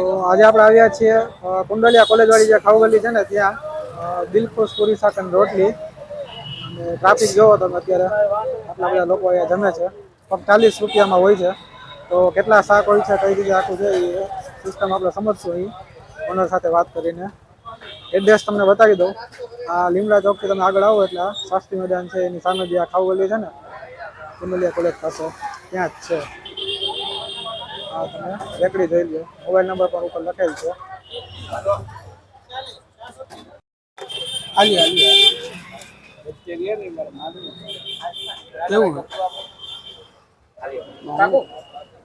તો આજે આપણે આવ્યા છીએ કુંડલિયા કોલેજવાળી જે ખાઉગલી છે ને ત્યાં દિલખુશ પૂરી શાક રોટલી. અને ટ્રાફિક જોવો તમે અત્યારે, આટલા બધા લોકો અહીંયા જમે છે. પણ ચાલીસ રૂપિયામાં હોય છે. તો કેટલા શાક હોય છે, કઈ રીતે આખું છે, એ સિસ્ટમ આપણે સમજશું અહીં. ઓનર સાથે વાત કરીને. એડ્રેસ તમને બતાવી દઉં. આ લીમડા ચોકથી તમે આગળ આવો એટલે શાસ્ત્રી મેદાન છે, એની સામે જે આ ખાઉગલી છે ને, કુંડલિયા કોલેજ પાસે, ત્યાં જ છે. હા તમે રેકડી જોઈ લો મોબાઈલ નંબર પણ ઉપર લખેલ છે. હાલી હાલી કેવું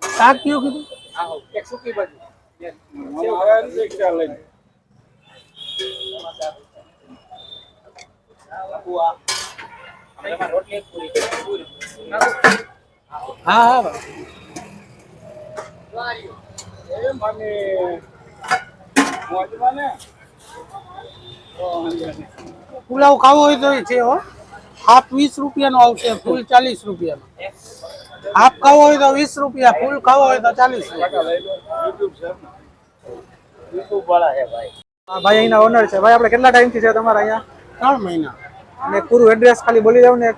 શાક કયું કીધું? હા હા પુલાવ ખાવો હોય તો છે હો. હાફ વીસ રૂપિયાનો આવશે ફૂલ ચાલીસ રૂપિયાનો. હાફ ખાવો હોય તો વીસ રૂપિયા ફૂલ ખાવો હોય તો ચાલીસ રૂપિયા. હા ભાઈ અહીંના ઓનર છે. ભાઈ આપણે કેટલા ટાઈમથી છે તમારા અહીંયા? ત્રણ મહિના. અને પૂરું એડ્રેસ ખાલી બોલી દઉં ને.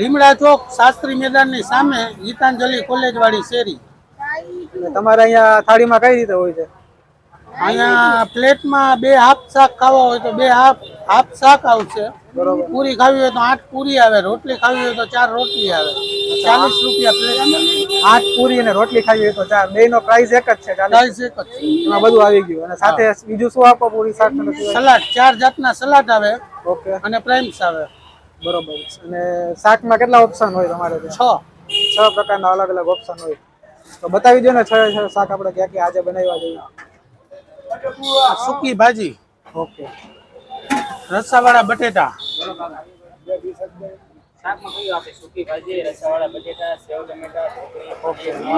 લીમડા ચોક શાસ્ત્રી મેદાનની સામે ગીતાંજલિ કોલેજ વાળી શેરી. તમારે અહીંયા થાળીમાં કઈ રીતે હોય છે? અહીંયા પ્લેટમાં બે હાફ શાક ખાવા હોય તો બે હાફ હાફ શાક આવશે. બરોબર. પૂરી ખાવી હોય તો આઠ પૂરી આવે રોટલી ખાવી હોય તો ચાર રોટલી આવે. ચાલીસ રૂપિયા પ્લેટ. આઠ પૂરી અને રોટલી ખાવી હોય તો ચાર. બે નો પ્રાઇસ એક જ છે પ્રાઇસ એક જ છે. એમાં બધું આવી ગયું. અને સાથે બીજું શું આપો પૂરી શાક સલાડ. ચાર જાતના સલાડ આવે ઓકે. અને પ્રાઇમ્સ આવે. બરોબર. અને શાકમાં કેટલા ઓપ્શન હોય તમારે છ. છ પ્રકારના અલગ અલગ ઓપ્શન હોય. તો બતાવી દો ને છ છ શાક આપણે ક્યાં ક્યાં આજે બનાવ્યા જોઈએ સૂકી ભાજી. ઓકે. રસાવાળા બટેટા.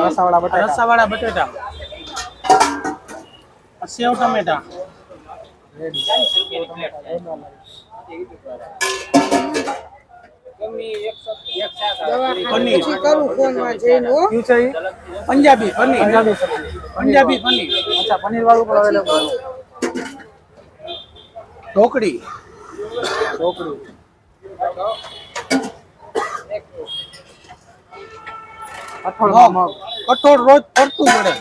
રસાવાળા બટાકા રસાવાળા બટેટા. સેવ ટમેટા. પનીર. કયું છે પંજાબી પનીર. પંજાબી પંજાબી પનીર. અચ્છા પનીર વાળું પણ અવેલેબલ ઢોકળી. ઢોકળી. કઠોળ રોજ ફરતું મળે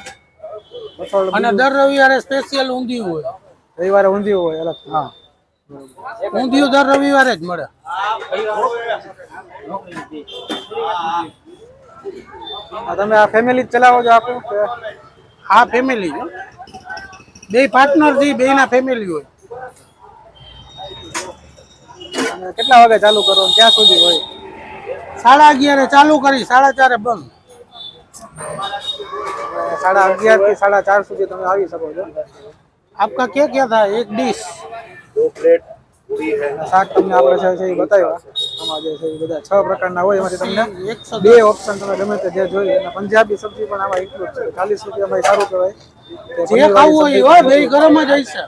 અને દર રવિવારે સ્પેશિયલ ઊંધિયું હોય. રવિવારે ઊંધિયું હોય અલગ હા. ઊંધિયું દર રવિવારે જ મળે. તમે આ ફેમિલી ચલાવો છો આપો હા ફેમિલી જો બે પાર્ટનર છે બે ના ફેમિલી હોય કેટલા વાગે ચાલુ કરો ત્યાં સુધી હોય? સાડા અગિયારે ચાલુ કરી, સાડા ચારે બંધ. સાડા અગિયારથી સાડા ચાર સુધી તમે આવી શકો છો. આપકા ક્યાં ક્યાં થાય? એક ડીશ દો પ્લેટ શાક તમને આપણે છે એ બતાવ્યા. આમાં જે છે એ બધા છ પ્રકારના હોય એમાંથી તમને બે ઓપ્શન તમે ગમે તે જે જોઈએ. અને પંજાબી સબ્જી પણ આમાં ઇન્ક્લુડ છે. ચાલીસ રૂપિયામાં સારું કહેવાય. જે ખાવું હોય હોય બે ગરમ જ હોય છે.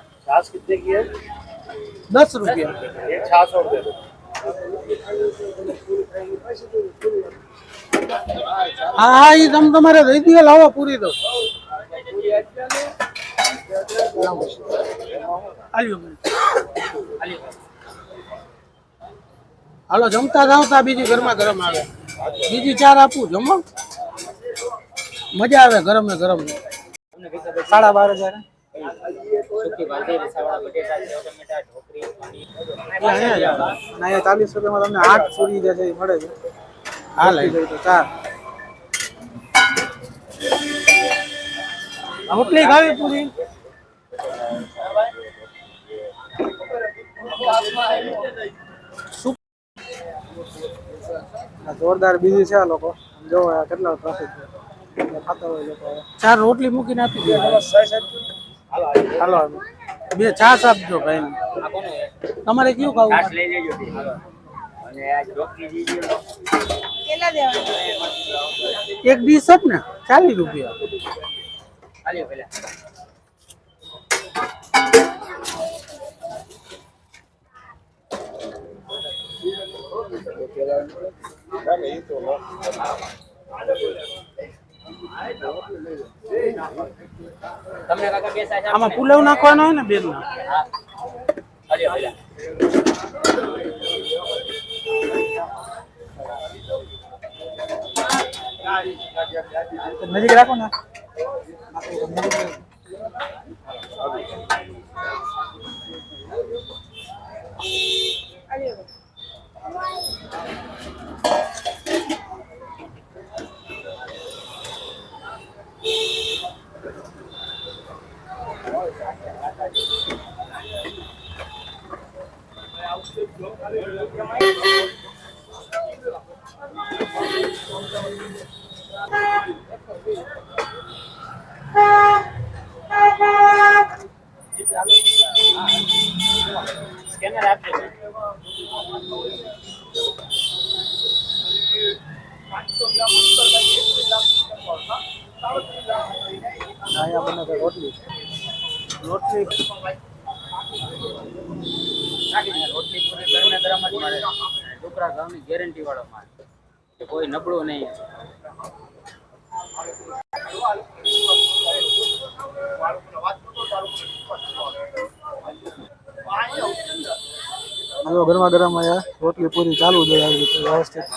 દસ રૂપિયા. હા હા એ તમે તમારે દઈ દે. લાવો પૂરી દો આવ્યો હાલો જમતા જાવતા બીજી ગરમા ગરમ આવે. બીજી ચાર આપું જમો મજા આવે ગરમે ગરમ. સાડા બાર હજાર. ચાલીસ રૂપિયામાં તમને આઠ પૂરી જે છે એ મળે છે. હા લઈ તો ચાર. રોટલી ખાવી પૂરી આ જોરદાર બીજી છે આ લોકો. જો આ કેટલા ટ્રાફિક છે. ખાતા હોય લોકો હવે. ચાર રોટલી મૂકીને આપી દે. હાલો હવે. બે છાશ આપજો ભાઈ. તમારે કયું ખાવું? એક ડીશ જ ને? ચાલીસ રૂપિયા. તમને કાકા બે સાઈઝ આમાં પુલાવ નાખવાનો હોય ને બેન હરી નજીક રાખો ને. અહીંયા બને છે. રોટલી રોટલી રોટલી પૂરી ગરમે ગરમ જ મળે. ડુકરા ઘઉંની ગેરંટી વાળો માલ. કે કોઈ નબળું નહીં. હાલો ગરમા ગરમ રોટલી પૂરી ચાલુ છે આવી રીતે વ્યવસ્થિત.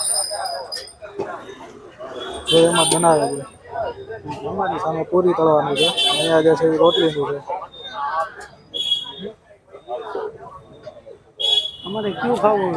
એમાં બનાવે છે. અમારી સામે પૂરી તળવાની છે. અહીંયા જે છે એ રોટલીનું છે. અમારે ક્યુ ખાવું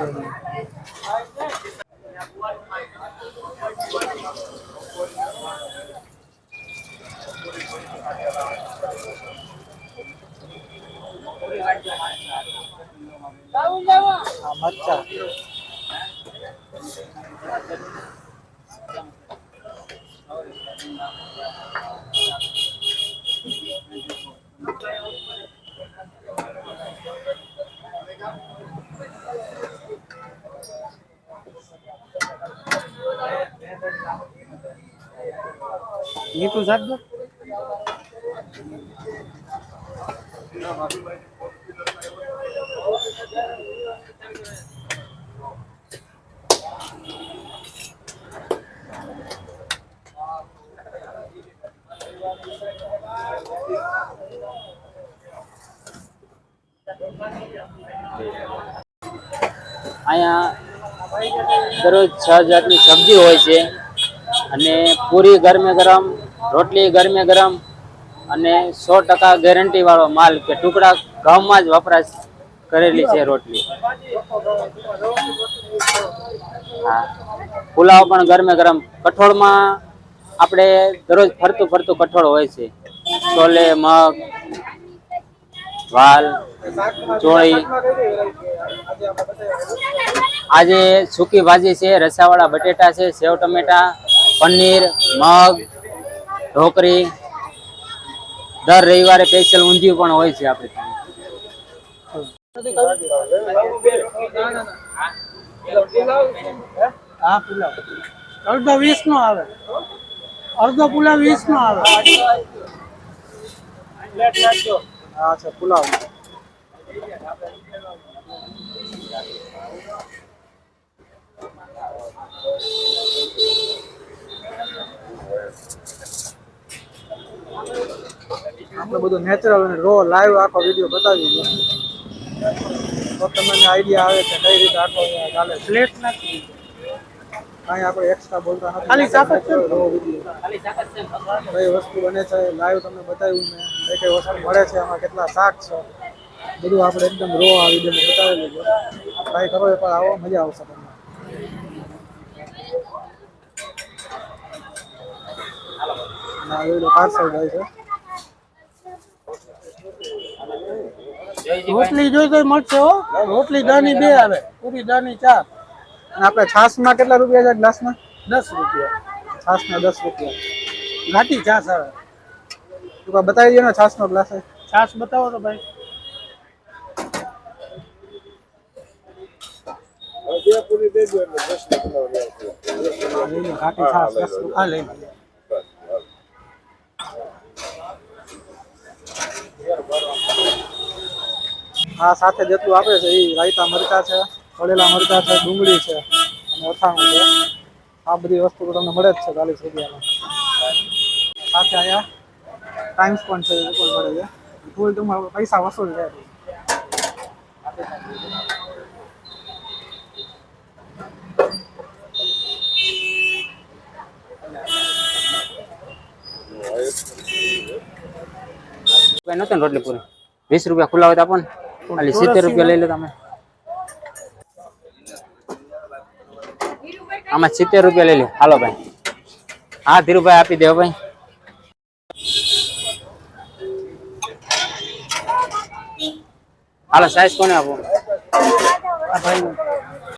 મીઠું સાચું અહીંયા દરરોજ છ જાતની સબ્જી હોય છે અને પૂરી ગરમે ગરમ રોટલી ગરમે ગરમ અને સો ટકા ગેરંટી વાળો માલ કે ટુકડા ઘઉંમાં જ વપરાશ કરેલી છે રોટલી. હા. પુલાવ પણ ગરમે ગરમ. કઠોળમાં આપણે દરરોજ ફરતું ફરતું કઠોળ હોય છે. છોલે, મગ, વાલ, ચોળી. આજે સૂકી ભાજી છે, રસાવાળા બટેટા છે, સેવ ટમેટા, પનીર, મગ ઢોકરી દર રવિવારે સ્પેશિયલ ઊંધિયું પણ હોય છે આપણે. હા, પુલાવ. અડધો વીસ આવે. અડધો પુલાવ વીસ આવે. હા પુલાવ. આપણે બધું નેચરલ અને રો લાઈવ આખો વીડિયો બતાવી દઉં તો તમને આઈડિયા આવે કે કઈ રીતે આખો ચાલે ફ્લેટ નથી કાંઈ આપણે એક્સ્ટ્રા બોલતા નથી ખાલી તાકાત છે? રો વીડિયો કઈ વસ્તુ બને છે લાઈવ તમને બતાવ્યું મેં. કઈ કઈ વસ્તુ મળે છે એમાં કેટલા શાક છે. બધું આપણે એકદમ રો આ વિડીયોમાં બતાવેલું છે. ટ્રાય કરો એકવાર આવો મજા આવશે તમને. એવું પાર્સલ જાય છે. રોટલી જોઈ તો મળશે હો. રોટલી દાની બે આવે. પૂરી દાની ચાર. અને આપણે છાશમાં કેટલા રૂપિયા છે ગ્લાસના દસ રૂપિયા. છાશના દસ રૂપિયા. ઘાટી છાશ આવે. તું કાંઈ બતાવી દો ને છાશનો ગ્લાસ છાશ બતાવો તો ભાઈ. ઘાટી છાશ દસ રૂપિયા હા લઈ આ સાથે જેટલું આપે છે એ રાયતા મરચા છે તળેલા મરચા છે, ડુંગળી છે અને અથાણું છે. આ બધી વસ્તુ તમને મળે જ છે ચાલીસ રૂપિયામાં. સાથે અહીંયા ટાઈમ્સ પણ છે, એ પણ છે. ફૂલ ટૂંકમાં પૈસા વસૂલ છે. નહોતો ને રોટલી વીસ રૂપિયા ખુલ્લા હોય તો આપો ખાલી સિત્તેર રૂપિયા લઈ લો તમે. આમાં સિત્તેર રૂપિયા લઈ લો. હાલો ભાઈ. હા, ધીરુભાઈ આપી દેવો ભાઈ. હાલો સાઈઝ કોને આપો? ભાઈ